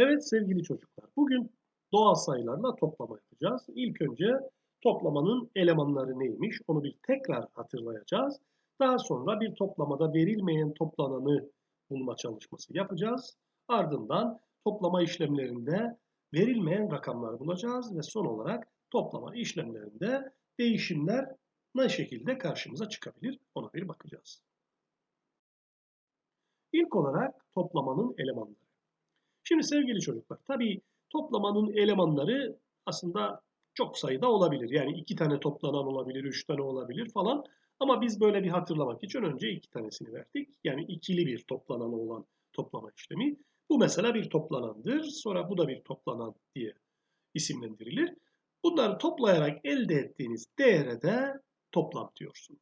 Evet sevgili çocuklar, bugün doğal sayılarla toplama yapacağız. İlk önce toplamanın elemanları neymiş onu bir tekrar hatırlayacağız. Daha sonra bir toplamada verilmeyen toplananı bulma çalışması yapacağız. Ardından toplama işlemlerinde verilmeyen rakamlar bulacağız ve son olarak toplama işlemlerinde değişimler ne şekilde karşımıza çıkabilir ona bir bakacağız. İlk olarak toplamanın elemanları. Şimdi sevgili çocuklar, tabii toplamanın elemanları aslında çok sayıda olabilir. Yani iki tane toplanan olabilir, üç tane olabilir falan. Ama biz böyle bir hatırlamak için önce iki tanesini verdik. Yani ikili bir toplanan olan toplama işlemi. Bu mesela bir toplanandır. Sonra bu da bir toplanan diye isimlendirilir. Bunları toplayarak elde ettiğiniz değere de toplam diyorsunuz.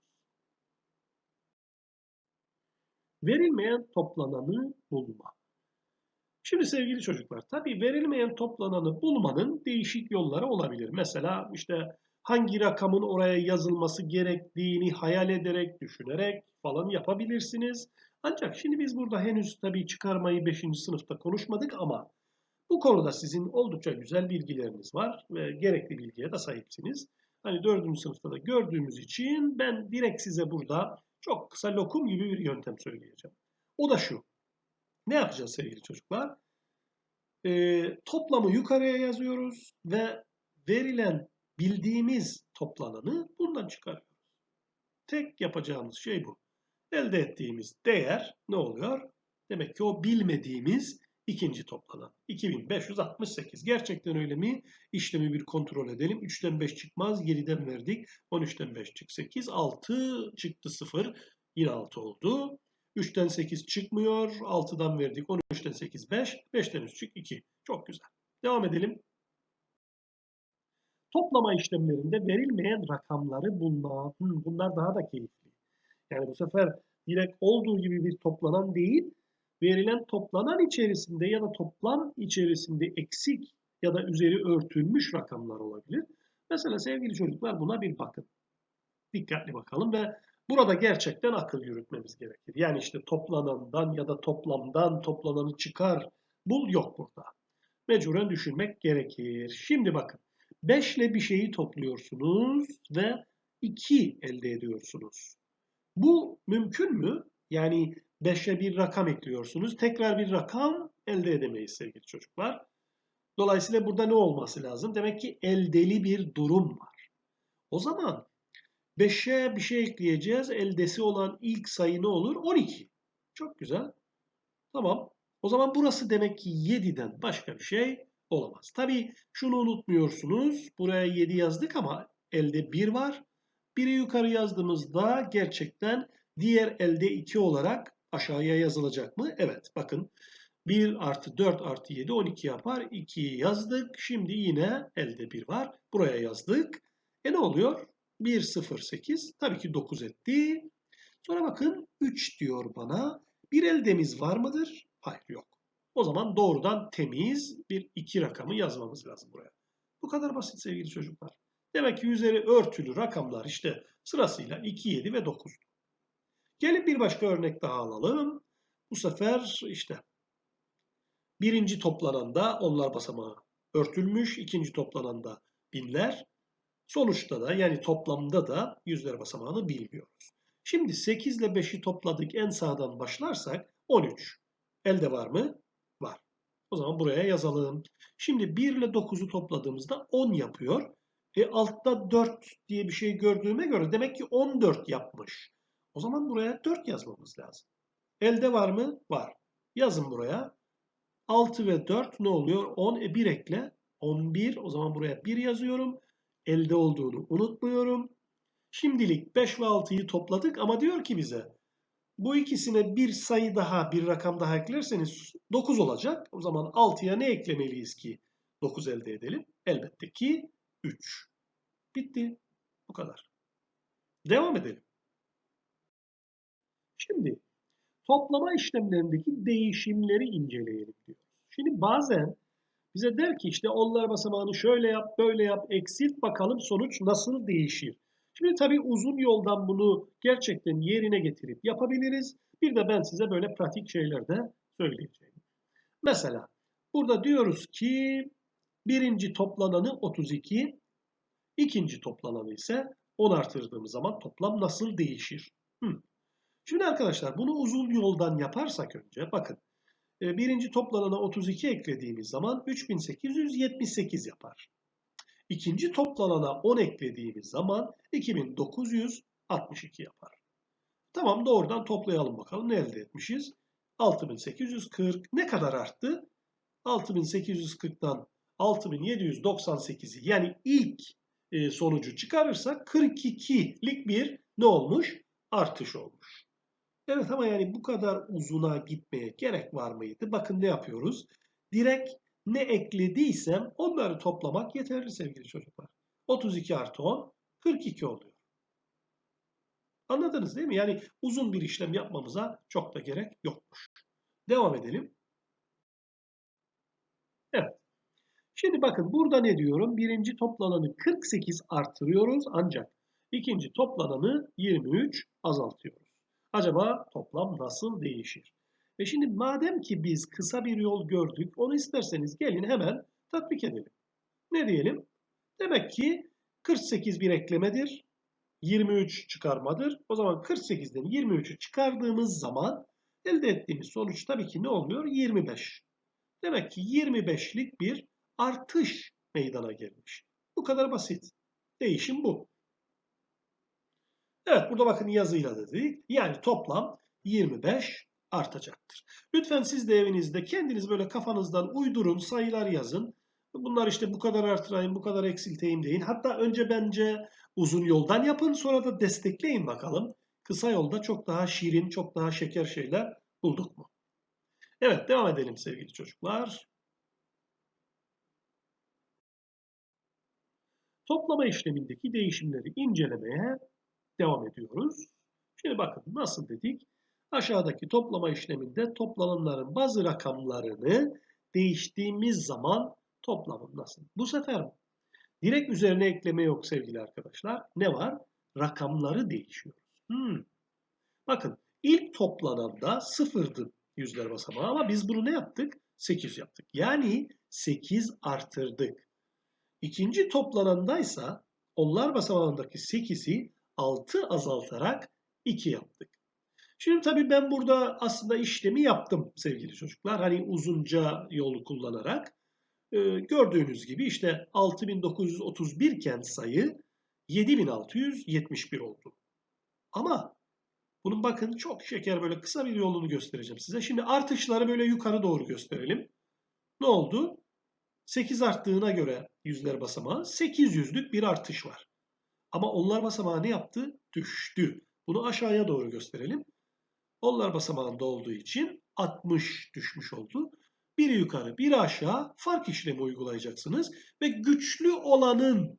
Verilmeyen toplananı bulma. Şimdi sevgili çocuklar, tabii verilmeyen toplananı bulmanın değişik yolları olabilir. Mesela işte hangi rakamın oraya yazılması gerektiğini hayal ederek, düşünerek falan yapabilirsiniz. Ancak şimdi biz burada henüz tabii çıkarmayı 5. sınıfta konuşmadık ama bu konuda sizin oldukça güzel bilgileriniz var ve gerekli bilgiye de sahipsiniz. Hani 4. sınıfta da gördüğümüz için ben direkt size burada çok kısa lokum gibi bir yöntem söyleyeceğim. O da şu. Ne yapacağız sevgili çocuklar? Ee, toplamı yukarıya yazıyoruz ve verilen bildiğimiz toplananı bundan çıkarıyoruz. Tek yapacağımız şey bu. Elde ettiğimiz değer ne oluyor? Demek ki o bilmediğimiz ikinci toplanan. 2568. Gerçekten öyle mi? İşlemi bir kontrol edelim. 3'ten 5 çıkmaz. 7'den verdik. 13'ten 5 çık 8. 6 çıktı 0. Yine 6 oldu. 3'ten 8 çıkmıyor. 6'dan verdik. 13'ten 8 5. 5'ten 3 çık 2. Çok güzel. Devam edelim. Toplama işlemlerinde verilmeyen rakamları bulma. Hmm, bunlar daha da keyifli. Yani bu sefer direkt olduğu gibi bir toplanan değil, verilen toplanan içerisinde ya da toplam içerisinde eksik ya da üzeri örtülmüş rakamlar olabilir. Mesela sevgili çocuklar buna bir bakın. Dikkatli bakalım ve burada gerçekten akıl yürütmemiz gerekir. Yani işte toplanandan ya da toplamdan toplananı çıkar bul yok burada. Mecburen düşünmek gerekir. Şimdi bakın 5 ile bir şeyi topluyorsunuz ve 2 elde ediyorsunuz. Bu mümkün mü? Yani 5'e bir rakam ekliyorsunuz. Tekrar bir rakam elde edemeyiz sevgili çocuklar. Dolayısıyla burada ne olması lazım? Demek ki eldeli bir durum var. O zaman 5'e bir şey ekleyeceğiz. Eldesi olan ilk sayı ne olur? 12. Çok güzel. Tamam. O zaman burası demek ki 7'den başka bir şey olamaz. Tabii şunu unutmuyorsunuz. Buraya 7 yazdık ama elde 1 var. 1'i yukarı yazdığımızda gerçekten diğer elde 2 olarak aşağıya yazılacak mı? Evet bakın 1 artı 4 artı 7 12 yapar. 2'yi yazdık. Şimdi yine elde 1 var. Buraya yazdık. E ne oluyor? 1, 0, 8. Tabii ki 9 etti. Sonra bakın 3 diyor bana. Bir eldemiz var mıdır? Hayır yok. O zaman doğrudan temiz bir 2 rakamı yazmamız lazım buraya. Bu kadar basit sevgili çocuklar. Demek ki üzeri örtülü rakamlar işte sırasıyla 2, 7 ve 9. Gelin bir başka örnek daha alalım. Bu sefer işte birinci toplananda onlar basamağı örtülmüş, ikinci toplananda binler. Sonuçta da yani toplamda da yüzler basamağını bilmiyoruz. Şimdi 8 ile 5'i topladık en sağdan başlarsak 13. Elde var mı? Var. O zaman buraya yazalım. Şimdi 1 ile 9'u topladığımızda 10 yapıyor. E altta 4 diye bir şey gördüğüme göre demek ki 14 yapmış. O zaman buraya 4 yazmamız lazım. Elde var mı? Var. Yazın buraya. 6 ve 4 ne oluyor? 10 e 1 ekle. 11. O zaman buraya 1 yazıyorum. Elde olduğunu unutmuyorum. Şimdilik 5 ve 6'yı topladık ama diyor ki bize bu ikisine bir sayı daha, bir rakam daha eklerseniz 9 olacak. O zaman 6'ya ne eklemeliyiz ki 9 elde edelim? Elbette ki 3. Bitti. Bu kadar. Devam edelim. Şimdi toplama işlemlerindeki değişimleri inceleyelim diyor. Şimdi bazen bize der ki işte onlar basamağını şöyle yap, böyle yap, eksilt bakalım sonuç nasıl değişir. Şimdi tabii uzun yoldan bunu gerçekten yerine getirip yapabiliriz. Bir de ben size böyle pratik şeyler de söyleyeceğim. Mesela Burada diyoruz ki birinci toplananı 32, ikinci toplananı ise 10 artırdığımız zaman toplam nasıl değişir? Hı. Şimdi arkadaşlar bunu uzun yoldan yaparsak önce bakın birinci toplanana 32 eklediğimiz zaman 3878 yapar. İkinci toplanana 10 eklediğimiz zaman 2962 yapar. Tamam doğrudan toplayalım bakalım ne elde etmişiz? 6840 ne kadar arttı? 6840'dan 6798'i yani ilk e, sonucu çıkarırsak 42'lik bir ne olmuş? Artış olmuş. Evet ama yani bu kadar uzuna gitmeye gerek var mıydı? Bakın ne yapıyoruz? Direkt ne eklediysem onları toplamak yeterli sevgili çocuklar. 32 artı 10 42 oluyor. Anladınız değil mi? Yani uzun bir işlem yapmamıza çok da gerek yokmuş. Devam edelim. Evet. Şimdi bakın burada ne diyorum? Birinci toplananı 48 artırıyoruz ancak ikinci toplananı 23 azaltıyoruz. Acaba toplam nasıl değişir? Ve şimdi madem ki biz kısa bir yol gördük, onu isterseniz gelin hemen tatbik edelim. Ne diyelim? Demek ki 48 bir eklemedir, 23 çıkarmadır. O zaman 48'den 23'ü çıkardığımız zaman elde ettiğimiz sonuç tabii ki ne oluyor? 25. Demek ki 25'lik bir artış meydana gelmiş. Bu kadar basit. Değişim bu. Evet burada bakın yazıyla dedik. Yani toplam 25 artacaktır. Lütfen siz de evinizde kendiniz böyle kafanızdan uydurun, sayılar yazın. Bunlar işte bu kadar artırayım, bu kadar eksilteyim deyin. Hatta önce bence uzun yoldan yapın sonra da destekleyin bakalım. Kısa yolda çok daha şirin, çok daha şeker şeyler bulduk mu? Evet devam edelim sevgili çocuklar. Toplama işlemindeki değişimleri incelemeye devam ediyoruz. Şimdi bakın nasıl dedik? Aşağıdaki toplama işleminde toplananların bazı rakamlarını değiştiğimiz zaman toplamı nasıl? Bu sefer direkt üzerine ekleme yok sevgili arkadaşlar. Ne var? Rakamları değişiyoruz. Hmm. Bakın ilk toplananda sıfırdı yüzler basamağı ama biz bunu ne yaptık? 8 yaptık. Yani 8 artırdık. İkinci toplanandaysa onlar basamağındaki 8'i 6 azaltarak 2 yaptık. Şimdi tabii ben burada aslında işlemi yaptım sevgili çocuklar. Hani uzunca yolu kullanarak. Ee, gördüğünüz gibi işte 6931 iken sayı 7671 oldu. Ama bunun bakın çok şeker böyle kısa bir yolunu göstereceğim size. Şimdi artışları böyle yukarı doğru gösterelim. Ne oldu? 8 arttığına göre yüzler basamağı 800'lük bir artış var. Ama onlar basamağı ne yaptı? Düştü. Bunu aşağıya doğru gösterelim. Onlar basamağında olduğu için 60 düşmüş oldu. Biri yukarı, biri aşağı fark işlemi uygulayacaksınız ve güçlü olanın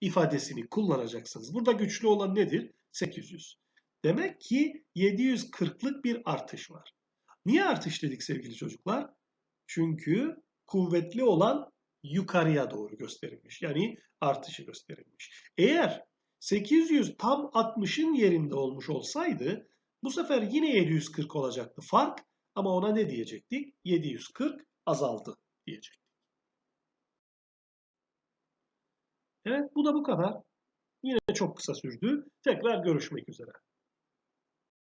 ifadesini kullanacaksınız. Burada güçlü olan nedir? 800. Demek ki 740'lık bir artış var. Niye artış dedik sevgili çocuklar? Çünkü kuvvetli olan yukarıya doğru gösterilmiş. Yani artışı gösterilmiş. Eğer 800 tam 60'ın yerinde olmuş olsaydı bu sefer yine 740 olacaktı fark ama ona ne diyecektik? 740 azaldı diyecektik. Evet bu da bu kadar. Yine çok kısa sürdü. Tekrar görüşmek üzere.